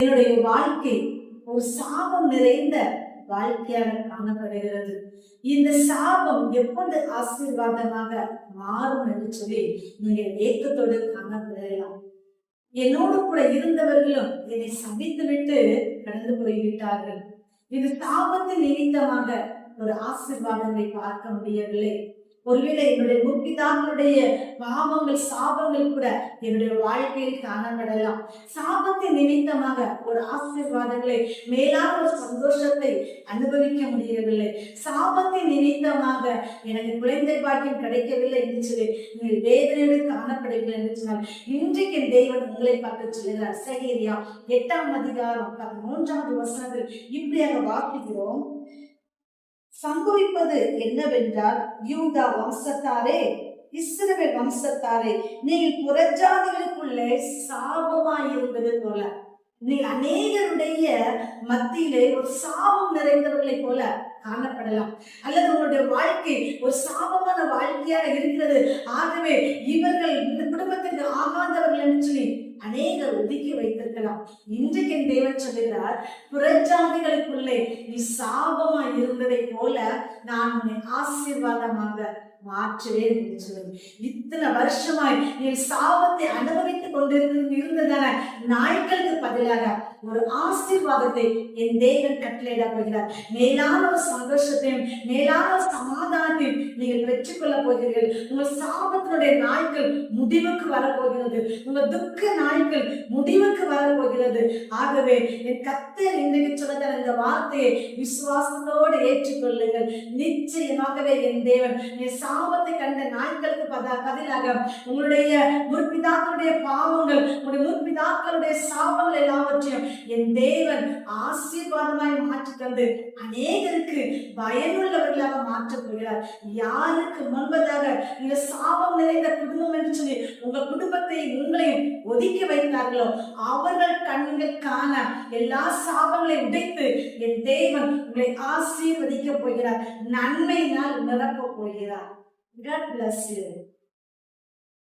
என்னுடைய வாழ்க்கை ஒரு சாபம் நிறைந்த வாழ்க்கையாக காணப்படுகிறது. இந்த சாபம் எப்போது ஆசீர்வாதமாக மாறும் என்று சொல்லி நீங்கள் ஏக்கத்தோடு காணப்படலாம். என்னோடு கூட இருந்தவர்களும் என்னை சந்தித்துவிட்டு விட்டு கடந்து போய்விட்டார்கள். இது சாபத்தின் நிமித்தமாக ஒரு ஆசீர்வாதங்களை பார்க்க முடியவில்லை. ஒருவேளை என்னுடைய முற்பிதாக்களுடைய பாவங்கள் சாபங்கள் கூட என்னுடைய வாழ்க்கையில் காணப்படலாம். சாபத்தை நிமித்தமாக ஒரு ஆசீர்வாதங்களை மேலான ஒரு சந்தோஷத்தை அனுபவிக்க முடியவில்லை. சாபத்தை நிமித்தமாக எனக்கு குழந்தை பாக்கியம் கிடைக்கவில்லை என்று சொல்லி நீங்கள் வேதனையோடு காணப்படவில்லை என்று சொன்னால் இன்றைக்கு தெய்வன் உங்களை பார்க்க சொல்லுகிறார். சகேரியா எட்டாம் அதிகாரம் மூன்றாவது வசனத்தில் இப்படியாக வாக்குகிறோம் சம்பவிப்பது என்னவென்றால் யூதா வம்சத்தாரே இஸ்ரவேல் வம்சத்தாரே நீங்கள் புறஜாதிகளுக்குள்ளே சாபமாய் இருந்தது போல. நீ அநேகருடைய மத்தியிலே ஒரு சாபம் நிறைந்தவர்களை போல காணப்படலாம். அல்லது உங்களுடைய வாழ்க்கை ஒரு சாபமான வாழ்க்கையாக இருக்கிறது. ஆகவே இவர்கள் இந்த குடும்பத்திற்கு ஆகாதவர்கள் என்று சொல்லி அநேகர் ஒதுக்கி வைத்திருக்கலாம். இன்றைக்கு என் தேவன் சொல்லுகிறார் புறஜாதிகளுக்குள்ளே நீ சாபமா இருந்ததை போல நான் உன்னை ஆசீர்வாதமாக மாற்றுவேன் என்று சொல்லுங்க இத்தனை வருஷமாய் நீ சாபத்தை அனுபவித்துக் கொண்டிருந்து இருந்ததான நாய்களுக்கு பதிலாக ஒரு ஆசீர்வாதத்தை என் தேவன் கட்டளையிட போகிறார். மேலான ஒரு சந்தோஷத்தையும் மேலான ஒரு சமாதானத்தையும் நீங்கள் பெற்றுக்கொள்ள போகிறீர்கள். உங்கள் சாபத்தினுடைய நாய்கள் முடிவுக்கு வரப்போகிறது உங்கள் துக்க நாட்கள் முடிவுக்கு வரப்போகிறது. ஆகவே என் கத்தர் இன்றைக்கு சொன்னதான இந்த வார்த்தையை விசுவாசத்தோடு ஏற்றுக்கொள்ளுங்கள். நிச்சயமாகவே என் தேவன் என் சாபத்தை கண்ட நாட்களுக்கு பதிலாக உங்களுடைய முற்பிதாக்களுடைய பாவங்கள் உங்களுடைய முற்பிதாக்களுடைய சாபங்கள் எல்லாவற்றையும் என் தேவன் ஆசீர்வாதமாய் மாற்றி தந்து அநேகருக்கு பயனுள்ளவர்களாக மாற்றப் போகிறார். யாருக்கு முன்பதாக இந்த சாபம் நிறைந்த குடும்பம் என்று சொல்லி உங்க குடும்பத்தை உங்களையும் ஒதுக்கி வைத்தார்களோ அவர்கள் கண்கள் காண எல்லா சாபங்களை உடைத்து என் தேவன் உங்களை ஆசீர்வதிக்க போகிறார் நன்மையினால் நிரப்ப போகிறார் God bless you.